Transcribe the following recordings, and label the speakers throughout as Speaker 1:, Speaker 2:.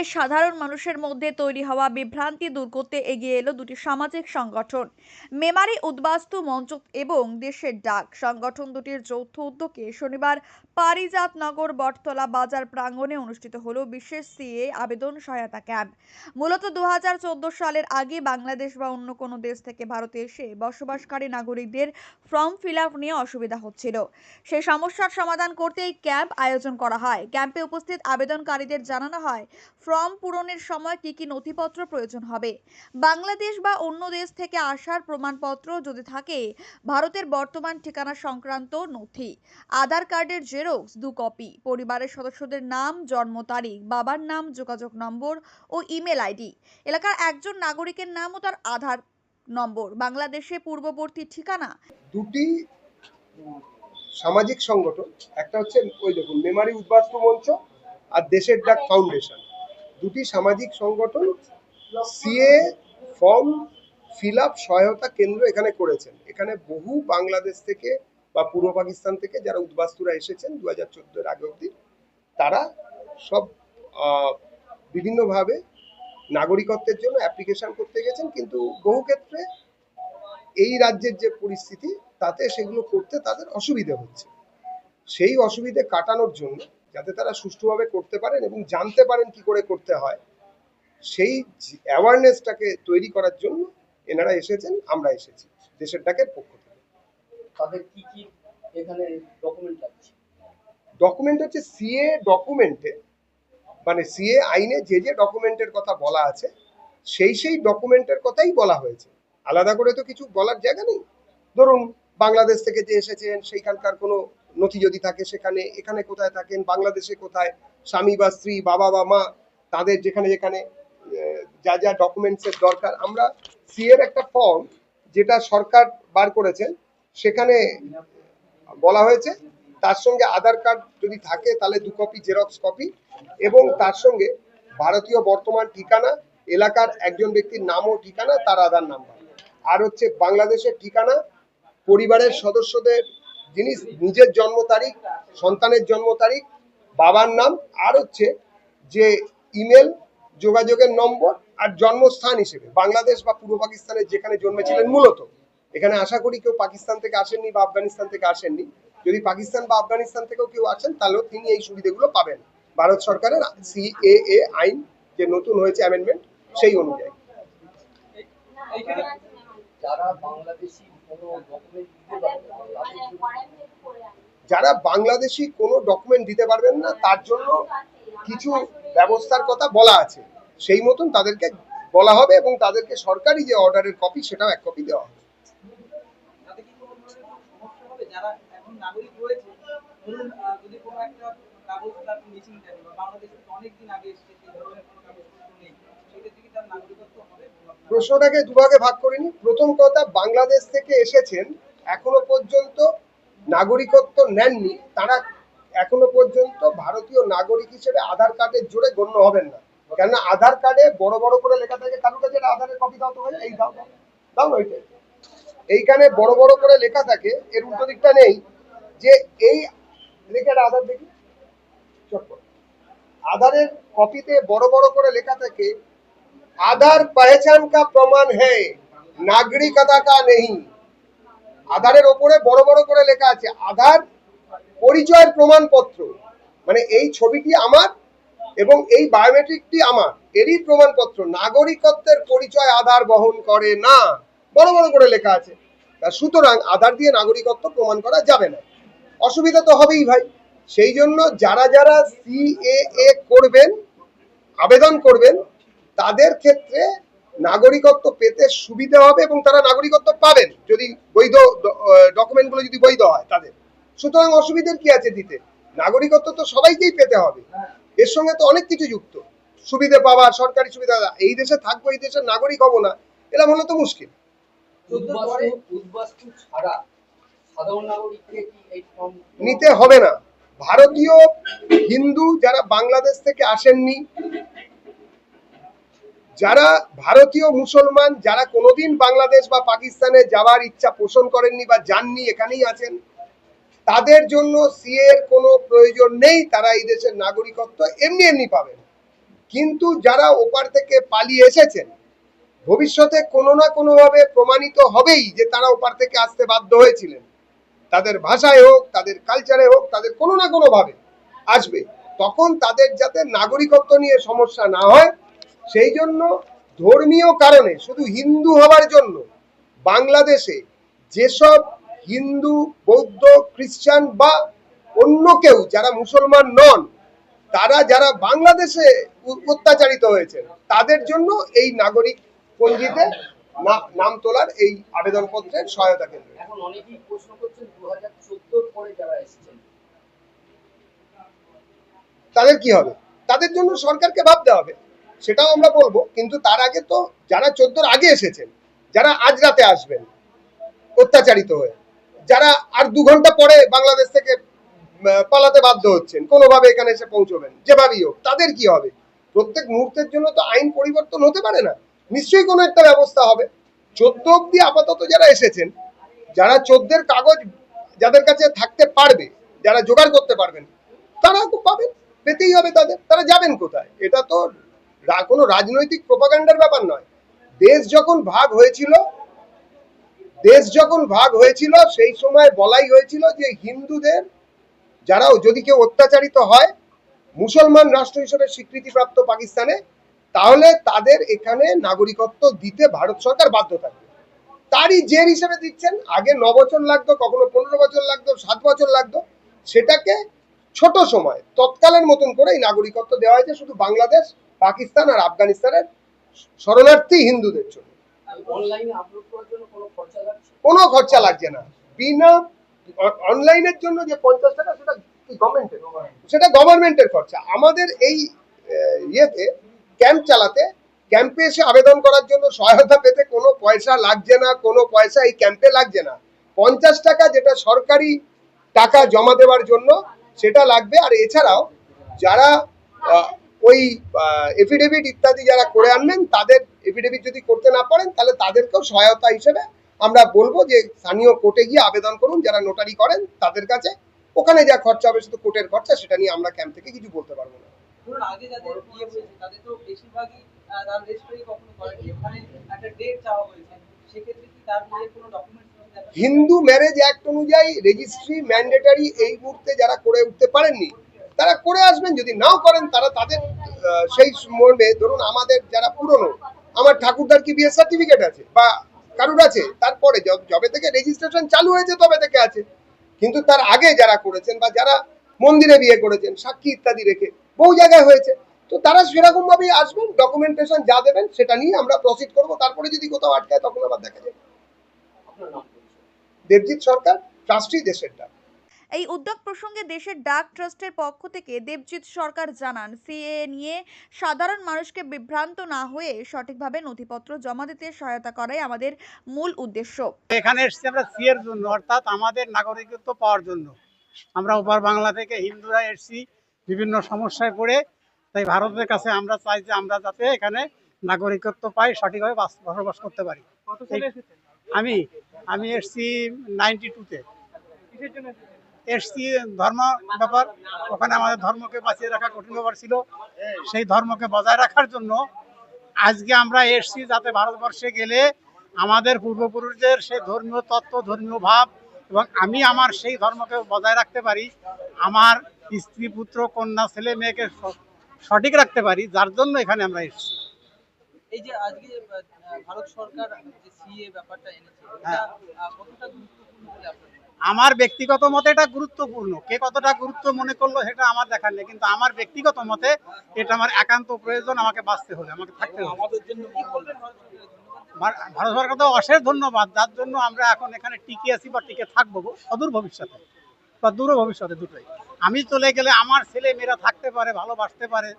Speaker 1: নিয়ে সাধারণ মানুষের মধ্যে তৈরি হওয়া বিভ্রান্তি দূর করতে এগিয়ে এলো দুটি সামাজিক সংগঠন, মেমারি উদ্বাস্তু মঞ্চ এবং দেশের ডাক। সংগঠন দুটির যৌথ উদ্যোগে শনিবার পারিজাত নগর বটতলা বাজার প্রাঙ্গণে অনুষ্ঠিত হলো বিশেষ সিএ আবেদন সহায়তা ক্যাম্প। মূলত দু হাজার চোদ্দ সালের আগে বাংলাদেশ বা অন্য কোনো দেশ থেকে ভারতে এসে বসবাসকারী নাগরিকদের ফর্ম ফিল আপ নিয়ে অসুবিধা হচ্ছিল। সেই সমস্যার সমাধান করতে এই ক্যাম্প আয়োজন করা হয়। ক্যাম্পে উপস্থিত আবেদনকারীদের জানানো হয় ফর্ম পূরণের সময় কি কি নথিপত্র প্রয়োজন হবে? বাংলাদেশ বা অন্য দেশ থেকে আসার প্রমাণপত্র যদি থাকে, ভারতের বর্তমান ঠিকানা সংক্রান্ত নথি, আধার কার্ডের জেরক্স দু কপি, পরিবারের সদস্যদের নাম, জন্ম তারিখ, বাবার নাম, যোগাযোগ নম্বর ও ইমেল আইডি। এলাকার একজন নাগরিকের নাম ও তার আধার নম্বর, বাংলাদেশে পূর্ববর্তী ঠিকানা।
Speaker 2: দুটি সামাজিক সংগঠন, একটা হচ্ছে ওই দেখুন, মেমারি উদ্বাস্তু মঞ্চ আর দেশের ডাক ফাউন্ডেশন। দুটি সামাজিক সংগঠন সিএ ফর্ম ফিল আপ সহায়তা কেন্দ্র এখানে করেছেন। এখানে বহু বাংলাদেশ থেকে বা পূর্ব পাকিস্তান থেকে যারা উদ্বাস্তুরা এসেছেন দু হাজার চোদ্দোর আগে অবধি, তারা সব বিভিন্নভাবে নাগরিকত্বের জন্য অ্যাপ্লিকেশন করতে গেছেন। কিন্তু বহু ক্ষেত্রে এই রাজ্যের যে পরিস্থিতি, তাতে সেগুলো করতে তাদের অসুবিধে হচ্ছে। সেই অসুবিধে কাটানোর জন্য যাতে তারা সুষ্ঠুভাবে করতে পারেন এবং জানতে পারেন কি করে করতে হয় সেই অ্যাওয়ারনেসটাকে তৈরি করার জন্য এনারা এসেছেন আমরা এসেছি দেশের ডাকের পক্ষ থেকে।
Speaker 3: তাদের কি কি এখানে ডকুমেন্ট লাগছে?
Speaker 2: ডকুমেন্ট হচ্ছে সিএ ডকুমেন্টে মানে সিএ আইনে যে যে ডকুমেন্টের কথা বলা আছে সেই সেই ডকুমেন্টের কথাই বলা হয়েছে। আলাদা করে তো কিছু বলার জায়গা নেই। ধরুন বাংলাদেশ থেকে যে এসেছেন সেইখানকার কোনো নথি যদি থাকে সেখানে, এখানে কোথায় থাকেন, বাংলাদেশে কোথায়, স্বামী বা স্ত্রী, বাবা বা মা, তাদের যেখানে যেখানে যা যা ডকুমেন্টসের দরকার, আমরা সিএর একটা ফর্ম যেটা সরকার বার করেছে, সেখানে বলা হয়েছে, তার সঙ্গে আধার কার্ড যদি থাকে তাহলে দু কপি জেরক্স কপি এবং তার সঙ্গে ভারতীয় বর্তমান ঠিকানা, এলাকার একজন ব্যক্তির নাম ও ঠিকানা, তার আধার নাম্বার আর হচ্ছে বাংলাদেশের ঠিকানা, পরিবারের সদস্যদের যিনি নিজের জন্ম তারিখ, সন্তানের জন্ম তারিখ, বাবার নাম, আর হচ্ছে যে ইমেল, যোগাযোগের নম্বর আর জন্মস্থান হিসেবে বাংলাদেশ বা পূর্ব পাকিস্তানের যেখানে জন্মেছিলেন মূলত। এখানে আশা করি কেউ পাকিস্তান থেকে আসেননি বা আফগানিস্তান থেকে আসেননি। যদি পাকিস্তান বা আফগানিস্তান থেকেও কেউ আসেন, তাহলেও তিনি এই সুবিধাগুলো পাবেন। ভারত সরকারের সিএএ আইন যে নতুন হয়েছে অ্যামেন্ডমেন্ট সেই অনুযায়ী।
Speaker 3: যারা বাংলাদেশি
Speaker 2: যারা বাংলাদেশি কোনো ডকুমেন্ট দিতে পারবেন না, তার জন্য কিছু ব্যবস্থার কথা বলা আছে। সেই মতন তাদেরকে বলা হবে এবং তাদেরকে সরকারি যে অর্ডারের কপি সেটাও এক কপি দেওয়া হবে।
Speaker 4: যদি কোনো একটা কাগজ তার মিসিং থাকে বা বাংলাদেশ আগে এসেছে কোনো কাগজপত্র নেই সেক্ষেত্রে কি তার নাগরিকত্ব হবে আপনার-
Speaker 2: প্রশ্নটাকে দুভাগে ভাগ করিনি প্রথম কথা, বাংলাদেশ থেকে এসেছেন, এখনও পর্যন্ত নাগরিকত্ব নেননি। তারা এখনও পর্যন্ত ভারতীয় নাগরিক হিসেবে আধার কার্ডের জোরে গণ্য হবেন না। কেননা আধার কার্ডে বড় বড় করে লেখা থাকে কারুর কাছে আধারের কপি দাও তো এই দাও দাও না এইখানে বড় বড় করে লেখা থাকে, এর উল্টো দিকটা নেই, যে এই লেখাটা আধার দেখি, চট আধারের কপিতে বড় বড় করে লেখা থাকে আধার পহচান কা প্রমাণ হ্যাঁ নাগরিকতা কা নেই আধারের ওপরে বড় বড় করে লেখা আছে আধার পরিচয়ের প্রমাণপত্র মানে এই ছবিটি আমার এবং এই বায়োমেট্রিকটি আমার, এরই প্রমাণপত্র, নাগরিকত্বের পরিচয় আধার বহন করে না, বড় বড় করে লেখা আছে। সুতরাং আধার দিয়ে নাগরিকত্ব প্রমাণ করা যাবে না। অসুবিধা তো হবেই ভাই, সেই জন্য যারা যারা সিএএ করবেন, আবেদন করবেন তাদের ক্ষেত্রে নাগরিকত্ব পেতে সুবিধা হবে এবং তারা নাগরিকত্ব পাবেন যদি বৈধ ডকুমেন্টগুলো যদি বৈধ হয় তাদের। সুতরাং অসুবিধার কি আছে দিতে? নাগরিকত্ব তো সবাইকেই পেতে হবে। এর সঙ্গে তো অনেক কিছু যুক্ত। সুবিধা পাওয়া সরকারি সুবিধা এই দেশে থাকব এই দেশের নাগরিক হব না এরকম হলে তো মুশকিল নিতে হবে না। ভারতীয় হিন্দু যারা বাংলাদেশ থেকে আসেননি যারা ভারতীয় মুসলমান, যারা কোনোদিন বাংলাদেশ বা পাকিস্তানে যাওয়ার ইচ্ছা পোষণ করেননি বা যাননি, এখানেই আছেন, তাদের জন্য সিএ এর কোনো প্রয়োজন নেই, তারা এই দেশের নাগরিকত্ব এমনি এমনি পাবেন। কিন্তু যারা ওপার থেকে পালিয়ে এসেছেন, ভবিষ্যতে কোনো না কোনোভাবে প্রমাণিত হবেই যে তারা ওপার থেকে আসতে বাধ্য হয়েছিলেন। তাদের ভাষায় হোক, তাদের কালচারে হোক, তাদের কোনো না কোনোভাবে আসবে। তখন তাদের যাতে নাগরিকত্ব নিয়ে সমস্যা না হয় সেই জন্য ধর্মীয় কারণে শুধু হিন্দু হওয়ার জন্য বাংলাদেশে যেসব হিন্দু বৌদ্ধ খ্রিস্টান বা অন্য কেউ যারা মুসলমান নন তারা যারা বাংলাদেশে অত্যাচারিত হয়েছে তাদের জন্য এই নাগরিক পঞ্জিতে নাম তোলার এই আবেদনপত্রের সহায়তা কেন্দ্র।
Speaker 3: এখন অনেকেই প্রশ্ন করছেন দু পরে যারা এসেছেন।
Speaker 2: তাদের কি হবে? তাদের জন্য সরকারকে ভাবতে হবে। সেটাও আমরা বলব, কিন্তু তার আগে তো যারা চোদ্দোর আগে এসেছেন, যারা আজ রাতে আসবেন, অত্যাচারিত হয়ে, যারা আর দু ঘণ্টা পরে বাংলাদেশ থেকে পালাতে বাধ্য হচ্ছেন, কোনোভাবে এখানে এসে পৌঁছবেন, যেভাবেই হোক, তাদের কি হবে? প্রত্যেক মুহূর্তের জন্য তো আইন পরিবর্তন হতে পারে না, নিশ্চয়ই কোনো একটা ব্যবস্থা হবে। চোদ্দ অব্দি আপাতত যারা এসেছেন, যারা চোদ্দের কাগজ যাদের কাছে থাকতে পারবে, যারা জোগাড় করতে পারবেন, তারা পাবেন, পেতেই হবে তাদের, তারা যাবেন কোথায়? এটা তো কোনো রাজনৈতিক প্রপাগান্ডার ব্যাপার নয়। দেশ যখন ভাগ হয়েছিল, দেশ যখন ভাগ হয়েছিল, সেই সময় বলাই হয়েছিল যে হিন্দুদের যারা যদি কেউ অত্যাচারিত হয়, মুসলমান রাষ্ট্র হিসেবে স্বীকৃতিপ্রাপ্ত পাকিস্তানে, তাহলে তাদের এখানে নাগরিকত্ব দিতে ভারত সরকার বাধ্য থাকবে। তারই জের হিসেবে দিচ্ছেন, আগে ন বছর লাগতো, কখনো পনেরো বছর লাগতো, সাত বছর লাগতো, সেটাকে ছোট সময়, তৎকালের মতন করে এই নাগরিকত্ব দেওয়া হয়েছে, শুধু বাংলাদেশ পাকিস্তান আর আফগানিস্তানের শরণার্থী হিন্দুদের জন্য।
Speaker 3: কোনো খরচা লাগছে?
Speaker 2: না। বিনা অনলাইনের জন্য যে পঞ্চাশ টাকা সেটা গভর্নমেন্টের সেটা গভর্নমেন্টের খরচা। আমাদের এই ইয়েতে ক্যাম্প চালাতে ক্যাম্পে এসে আবেদন করার জন্য সহায়তা পেতে কোনো পয়সা লাগছে না কোনো পয়সা এই ক্যাম্পে লাগছে না। পঞ্চাশ টাকা যেটা সরকারি টাকা জমা দেওয়ার জন্য সেটা লাগবে। আর এছাড়াও যারা ওই এফিডেভিট ইত্যাদি যারা করে আনবেন তাদের এফিডেভিট যদি করতে না পারেন তাহলে তাদেরকেও সহায়তা হিসেবে আমরা বলব যে স্থানীয় কোর্টে গিয়ে আবেদন করুন যারা নোটারি করেন তাদের কাছে। ওখানে যা খরচা হবে শুধু কোর্টের খরচা সেটা নিয়ে আমরা ক্যাম্প থেকে কিছু বলতে পারব না।
Speaker 4: ধরুন আগে যাদের বিয়ে হয়েছে তাদের তো বেশিরভাগই আহ, তারা রেজিস্ট্রি কখনো করেনি। ওখানে একটা ডেট চাওয়া হয়েছে। সেক্ষেত্রে কি তার বিয়ের কোনো ডকুমেন্টস দেখা
Speaker 2: হিন্দু ম্যারেজ অ্যাক্ট অনুযায়ী রেজিস্ট্রি ম্যান্ডেটারি এই মুহূর্তে যারা করে উঠতে পারেননি তারা করে আসবেন, যদি নাও করেন তারা তাদের সেই মর্মে ধরুন আমাদের যারা পুরনো, আমার ঠাকুরদার কি বিয়ের সার্টিফিকেট আছে বা কারুর আছে? তারপরে যবে থেকে রেজিস্ট্রেশন চালু হয়েছে তবে থেকে আছে। কিন্তু তার আগে যারা করেছেন বা যারা মন্দিরে বিয়ে করেছেন, সাক্ষী ইত্যাদি রেখে বহু জায়গায় হয়েছে। তো তারা সেরকম ভাবেই আসবেন ডকুমেন্টেশন যা দেবেন সেটা নিয়ে আমরা প্রসিড করব। তারপরে যদি কোথাও আটকায় তখন আবার দেখা যাবে। দেবজিৎ সরকার ট্রাস্টি দেশের ডাক।
Speaker 1: এই উদ্যোগ প্রসঙ্গে দেশের ডাক ট্রাস্টের পক্ষ থেকে দেবজিৎ সরকার জানান সিএ নিয়ে সাধারণ মানুষকে বিভ্রান্ত না হয়ে সঠিকভাবে নথিপত্র জমা দিতে সহায়তা করাই আমাদের মূল উদ্দেশ্য।
Speaker 5: এখানে এসেছি আমরা সিয়ের জন্য অর্থাৎ আমাদের নাগরিকত্ব পাওয়ার জন্য। আমরা ওপার বাংলা থেকে হিন্দুরা এসেছি বিভিন্ন সমস্যায় পড়ে। তাই ভারতের কাছে আমরা চাই যে আমরা যাতে এখানে নাগরিকত্ব পাই সঠিকভাবে বসবাস করতে পারি।
Speaker 4: কত সালে
Speaker 5: এই-
Speaker 4: এসেছেন?
Speaker 5: আমি আমি এসেছি নাইনটি টুতে
Speaker 4: কিসের জন্য এসেছেন?
Speaker 5: এসছি ধর্ম ব্যাপার ওখানে আমাদের ধর্মকে বাঁচিয়ে রাখা কঠিন ব্যাপার ছিল সেই ধর্মকে বজায় রাখার জন্য আজকে আমরা এসছি যাতে ভারতবর্ষে গেলে আমাদের পূর্বপুরুষদের সেই ধর্মীয় তত্ত্ব ধর্মীয় ভাব এবং আমি আমার সেই ধর্মকে বজায় রাখতে পারি আমার স্ত্রী পুত্র কন্যা ছেলে মেয়েকে সঠিক রাখতে পারি যার জন্য এখানে আমরা এসেছি
Speaker 4: এই যে আজকে ভারত সরকার যে সিএ ব্যাপারটা এনেছে এটা। আহ, কতটা গুরুত্বপূর্ণ বলে আপনার?
Speaker 5: আমার ব্যক্তিগত মতে এটা গুরুত্বপূর্ণ। কে কতটা গুরুত্ব মনে করল সেটা আমার দেখার নেই কিন্তু আমার ব্যক্তিগত মতে এটা আমার একান্ত প্রয়োজন আমাকে বাঁচতে হবে আমাকে থাকতে হবে।
Speaker 4: ভারত
Speaker 5: সরকার তো অশেষ ধন্যবাদ যার জন্য আমরা এখন এখানে টিকে আছি বা টিকে থাকব অদূর ভবিষ্যতে বা দূর ভবিষ্যতে দুটোই। আমি চলে গেলে আমার ছেলে মেয়েরা থাকতে পারে ভালোবাসতে পারে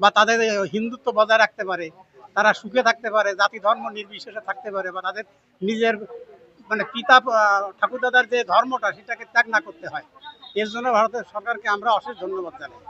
Speaker 5: বা তাদের হিন্দুত্ব বজায় রাখতে পারে তারা সুখে থাকতে পারে জাতি ধর্ম নির্বিশেষে থাকতে পারে বা তাদের নিজের মানে পিতা ঠাকুরদাদার যে ধর্মটা সেটাকে ত্যাগ না করতে হয়। এর জন্য ভারতের সরকারকে আমরা অশেষ ধন্যবাদ জানাই।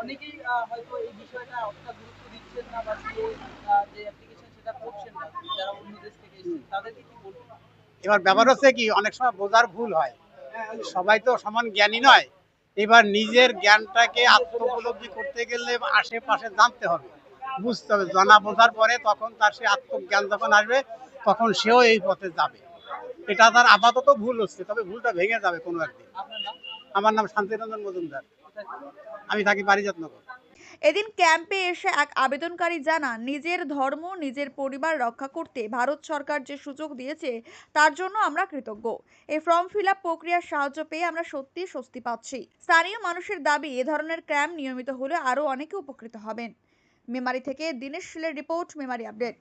Speaker 4: অনেকেই হয়তো এই বিষয়টা অতটা গুরুত্ব দিচ্ছেন না বা যে অ্যাপ্লিকেশন সেটা করছেন না যারা অন্য দেশ থেকে এসেছেন তাদেরকে কি বলবেন?
Speaker 5: এবার ব্যাপার হচ্ছে কি অনেক সময় বোঝার ভুল হয়। সবাই তো সমান জ্ঞানী নয়। এবার নিজের জ্ঞানটাকে আত্ম উপলব্ধি করতে গেলে আশেপাশে জানতে হবে। বুঝতে হবে জানা বোঝার পরে তখন তার সে আত্মজ্ঞান যখন আসবে তখন সেও এই পথে যাবে। এটা তার আপাতত ভুল হচ্ছে তবে ভুলটা ভেঙে যাবে কোনো একদিন। আমার নাম শান্তিরঞ্জন মজুমদার। আমি থাকি পারিজাতনগর।
Speaker 1: এদিন ক্যাম্পে এসে এক আবেদনকারী জানান নিজের ধর্ম নিজের পরিবার রক্ষা করতে ভারত সরকার যে সুযোগ দিয়েছে তার জন্য আমরা কৃতজ্ঞ। এই ফর্ম ফিল আপ প্রক্রিয়ার সাহায্য পেয়ে আমরা সত্যি স্বস্তি পাচ্ছি। স্থানীয় মানুষের দাবি এ ধরনের ক্যাম্প নিয়মিত হলে আরও অনেকে উপকৃত হবেন। মেমারি থেকে দিনেশ শিলের রিপোর্ট মেমারি আপডেট।